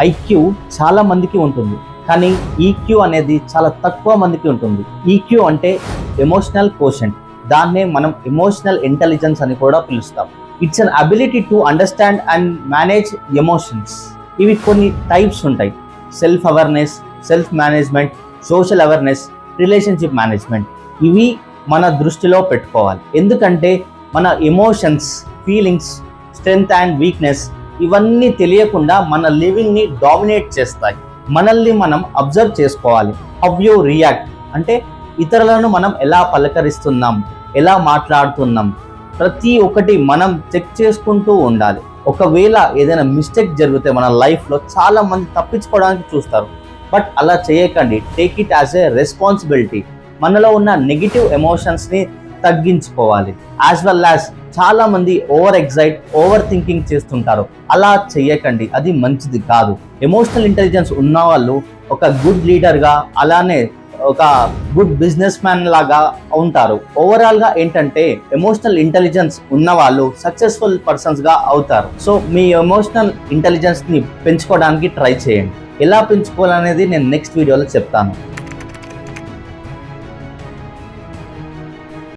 IQ చాలా మందికి ఉంటుంది. కానీ ఈక్యూ అనేది చాలా తక్కువ మందికి ఉంటుంది. ఈక్యూ అంటే ఎమోషనల్ కోషంట్. దాన్నే మనం ఎమోషనల్ ఇంటెలిజెన్స్ అని కూడా పిలుస్తాం. It's an ability to understand and manage emotions. ఇవి కొన్ని టైప్స్ ఉంటాయి. Self awareness self management social awareness relationship management. ఇవి మన దృష్టిలో పెట్టుకోవాలి. ఎందుకంటే మన emotions feelings strength and weakness ఇవన్నీ తెలియకుండా మన లివింగ్ని డామినేట్ చేస్తాయి. మనల్ని మనం అబ్జర్వ్ చేసుకోవాలి. హౌ యూ రియాక్ట్ అంటే ఇతరులను మనం ఎలా పలకరిస్తున్నాం? ఎలా మాట్లాడుతున్నాం? ప్రతి ఒక్కటి మనం చెక్ చేసుకుంటూ ఉండాలి. ఒకవేళ ఏదైనా మిస్టేక్ జరిగితే మన లైఫ్లో చాలా మంది తప్పించుకోవడానికి చూస్తారు. బట్ అలా చేయకండి. Take it as a responsibility మనలో ఉన్న నెగిటివ్ ఎమోషన్స్ని తగ్గించుకోవాలి. యాజ్ వెల్ యాజ్ చాలా మంది ఓవర్ ఎగ్జైట్ ఓవర్ థింకింగ్ చేస్తుంటారు. అలా చేయకండి అది మంచిది కాదు. ఎమోషనల్ ఇంటెలిజెన్స్ ఉన్న వాళ్ళు ఒక గుడ్ లీడర్గా అలానే ఒక గుడ్ బిజినెస్ మ్యాన్ లాగా ఉంటారు. ఓవరాల్గా ఏంటంటే ఎమోషనల్ ఇంటెలిజెన్స్ ఉన్న వాళ్ళు సక్సెస్ఫుల్ పర్సన్స్గా అవుతారు. సో మీ ఎమోషనల్ ఇంటెలిజెన్స్ని పెంచుకోవడానికి ట్రై చేయండి. ఎలా పెంచుకోవాలనేది నేను నెక్స్ట్ వీడియోలో చెప్తాను.